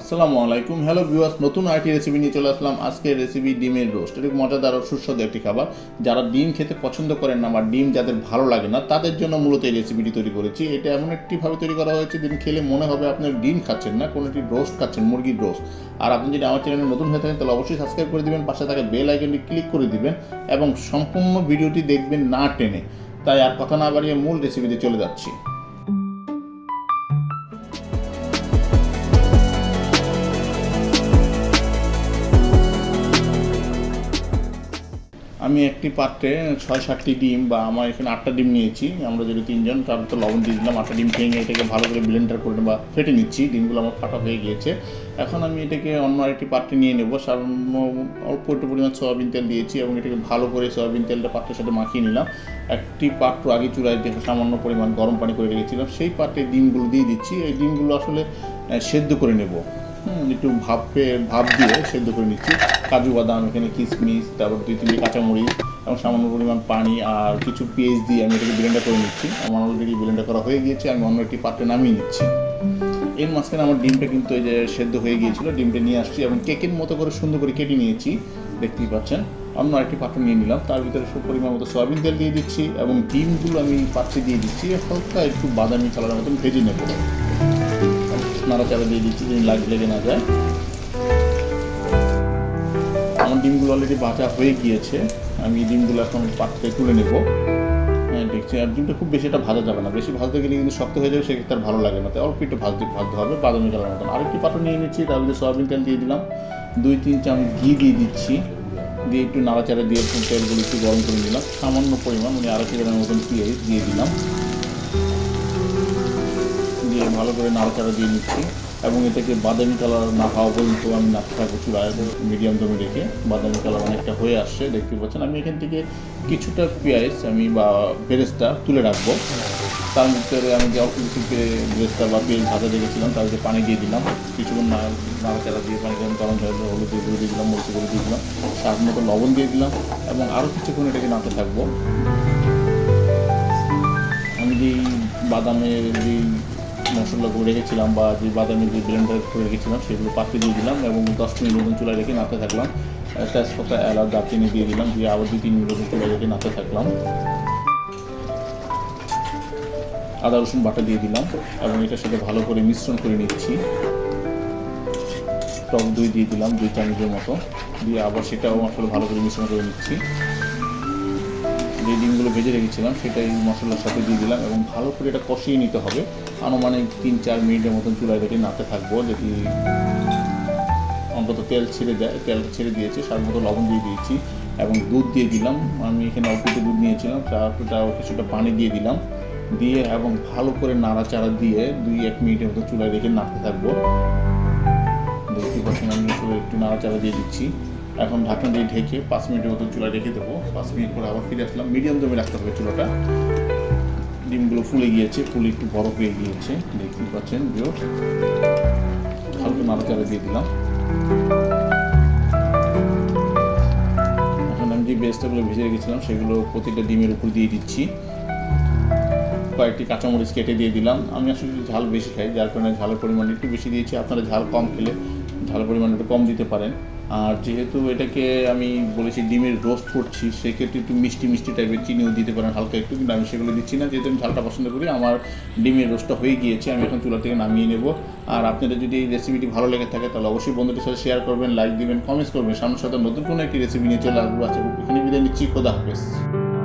আসসালামু আলাইকুম। Hello viewers নতুন আইটি রেসিপি নিয়ে চলে আসলাম। আজকের রেসিপি ডিমের রোস্ট এটি মজাদার ও সুস্বাদু একটি খাবার। যারা ডিম খেতে পছন্দ করেন না বা ডিম যাদের ভালো লাগে না, তাদের জন্য মূলত এই রেসিপিটি তৈরি করেছি। এটা এমন একটি ভাবে তৈরি করা হয়েছে দিন খেলে মনে হবে আপনি ডিম খাচ্ছেন না কোনো একটি রোস্ট খাচ্ছেন, মুরগির রোস্ট আর আপনি যদি আমার চ্যানেলে নতুন হয়ে থাকেন, তাহলে অবশ্যই সাবস্ক্রাইব করে দিবেন, পাশে থাকা বেল আইকনটি ক্লিক করে দিবেন এবং সম্পূর্ণ ভিডিওটি দেখবেন না টেনে। তাই আর কথা না বাড়িয়ে মূল রেসিপিতে চলে যাচ্ছি। আমি একটি পাত্রে ছয় সাতটি ডিম বা আমার এখানে আটটা ডিম নিয়েছি। আমরা যদি তিনজন তার তো লবণ দিয়ে দিলাম, আটটা ডিম ভেঙে এটাকে ভালো করে ব্লেন্ডার করে বা ফেটে নিচ্ছি। ডিমগুলো আমার ফাটা হয়ে গিয়েছে। এখন আমি এটাকে অন্য আরেকটি পাত্রে নিয়ে নেব। সামান্য অল্প একটু পরিমাণ সয়াবিন তেল দিয়েছি এবং এটাকে ভালো করে সয়াবিন তেলটা পাত্রের সাথে মাখিয়ে নিলাম। একটি পাত্র আগে চুলায় দেখে সামান্য পরিমাণ গরম পানি করে রেখেছিলাম। সেই পাত্রে ডিমগুলো দিয়ে দিচ্ছি। এই ডিমগুলো আসলে সেদ্ধ করে নেব। একটু ভাপে, ভাপ দিয়ে সেদ্ধ করে নিচ্ছি। কাজু, বাদাম, এখানে কিশমিশ তারপর দুই তিনটি কাঁচামরিচ, এবং সামান্য পরিমাণ পানি আর কিছু পেঁয়াজ দিয়ে আমি এটাকে ব্লেন্ডার করে নিচ্ছি। আমার অলরেডি ব্লেন্ডার করা হয়ে গিয়েছে, আমি অন্য একটি পাত্রে নামিয়ে নিচ্ছি। এর মাঝখানে আমার ডিমটা কিন্তু এই যে সেদ্ধ হয়ে গিয়েছিল, ডিমটা নিয়ে আসছি এবং কেকের মতো করে সুন্দর করে কেটে নিয়েছি, দেখতেই পাচ্ছেন। অন্য আরেকটি পাত্র নিয়ে নিলাম, তার ভিতরে সব পরিমাণ মতো সয়াবিন তেল দিয়ে দিচ্ছি এবং ডিমগুলো আমি পাত্রে দিয়ে দিচ্ছি, হালকা একটু বাদামি কালারের মতন ভেজে নেব। নাড়াচাড়া দিয়ে দিচ্ছি যেন লাগ লেগে না যায়। আমার ডিমগুলো অলরেডি ভাজা হয়ে গিয়েছে। আমি ডিমগুলো এখন পাত্রে তুলে নেব। হ্যাঁ দেখছি। আর ডিমটা খুব বেশি এটা ভাজা যাবে না। বেশি ভাজতে গেলে কিন্তু শক্ত হয়ে যাবে, সেক্ষেত্রে আর ভালো লাগে না। তাই অল্প একটু ভাজতে ভাজতে হবে, বাদামি কালার মতন। আরেকটি পাত্র নিয়ে নিচ্ছি তার মধ্যে সয়াবিন তেল দিয়ে দিলাম। দুই, তিন চামচ ঘি দিয়ে দিচ্ছি। দিয়ে একটু নাড়াচাড়া দিয়ে তেলগুলো একটু গরম করে নিলাম। সামান্য পরিমাণ মানে আড়াইশো গ্রামের মতন পেঁয়াজ দিয়ে দিলাম। ভালো করে নাড়াচাড়া দিয়ে নিচ্ছি এবং এটাকে বাদামি কালার না হওয়া পর্যন্ত আমি নাড়তে থাকব চুলায় মিডিয়াম দমে রেখে বাদামি কালার অনেকটা হয়ে আসছে, দেখতে পাচ্ছেন। আমি এখান থেকে কিছুটা পেঁয়াজ আমি বা বেরেস্তা তুলে রাখব। তার ভিতরে আমি যে অল্প কিছু বেরেস্তা বা পেঁয়াজ ভাজা রেখেছিলাম তার পানি দিয়ে দিলাম, কিছুক্ষণ নাড়াচাড়া দিয়ে পানি গরম গরম হয়ে হলুদ দিয়ে দিয়ে দিলাম মরিচ করে দিয়ে দিলাম, স্বাদ মতো লবণ দিয়ে দিলাম এবং আরও কিছুক্ষণ এটাকে নাড়তে থাকব। আমি যেই বাদামের যেই মশলাগুলো রেখেছিলাম বা যে বাদামি যে ব্লেন্ডার করে রেখেছিলাম, সেগুলো পাত্রে দিয়ে দিলাম এবং দশ মিনিট মতন চুলায় রেখে নাড়তে থাকলাম। তেজপাতা, এলাচ, দারচিনি দিয়ে দিলাম, দিয়ে আবার দুই তিন মিনিট মতন চুলায় রেখে নাতে থাকলাম। আদা, রসুন বাটা দিয়ে দিলাম এবং এটার সাথে ভালো করে মিশ্রণ করে নিচ্ছি। টক দই দিয়ে দিলাম দুই চামচের মতো, দিয়ে আবার সেটাও আসলে ভালো করে মিশ্রণ করে নিচ্ছি। যে ডিমগুলো ভেজে রেখেছিলাম, সেটাই মশলার সাথে দিয়ে দিলাম এবং ভালো করে এটা কষিয়ে নিতে হবে। আনুমানিক তিন চার মিনিটের মতন চুলায় রেখে নাড়তে থাকব যেটি অন্তত তেল ছেড়ে দেয়, তেল ছেড়ে দিয়েছে, স্বাদ মতো লবণ দিয়ে দিয়েছি এবং দুধ দিয়ে দিলাম। আমি এখানে অল্প দুধ নিয়েছিলাম তারপর কিছুটা পানি দিয়ে দিলাম। দিয়ে এবং ভালো করে নাড়াচাড়া দিয়ে দুই এক মিনিটের মতো চুলায় রেখে নাড়তে থাকব। দেখতে পাচ্ছেন আমি একটু নাড়াচাড়া দিয়ে দিচ্ছি। এখন ঢাকনা দিয়ে ঢেকে পাঁচ মিনিটের মতো চুলায় রেখে দেবো। পাঁচ মিনিট পরে আবার ফিরে আসলাম। মিডিয়াম দমে রাখতে হবে চুলাটা। ডিমগুলো ফুলে গিয়েছে, ফুলে একটু বড় হয়ে গিয়েছে। দেখতে পাচ্ছেন বিও হালকা নাড়াচাড়া দিয়ে দিলাম। এখন আমি যে বেস্তাগুলো ভেজে রেখেছিলাম, সেগুলো প্রতিটা ডিমের উপর দিয়ে দিচ্ছি। কয়েকটি কাঁচামরিচ কেটে দিয়ে দিলাম। আমি আসলে ঝাল বেশি খাই, যার কারণে ঝালের পরিমাণ একটু বেশি দিয়েছি। আপনারা ঝাল কম খেলে ঝালের পরিমাণ একটু কম দিতে পারেন। আর যেহেতু এটাকে আমি বলেছি ডিমের রোস্ট করছি, সেক্ষেত্রে একটু মিষ্টি মিষ্টি টাইপের চিনিও দিতে পারেন, হালকা একটু, কিন্তু আমি সেগুলো দিচ্ছি না। যেহেতু আমি ঝালটা পছন্দ করি, আমার ডিমের রোস্টটা হয়ে গিয়েছে, আমি এখন চুলা থেকে নামিয়ে নেব। আর আপনাদের যদি এই রেসিপিটি ভালো লেগে থাকে, তাহলে অবশ্যই বন্ধুদের সাথে শেয়ার করবেন লাইক দিবেন কমেন্টস করবেন। সামনের সাথে নতুন কোনো একটি রেসিপি নিয়ে চলে আসব। আচ্ছা এখানে বিদায় নিচ্ছি, খোদা হাফেজ।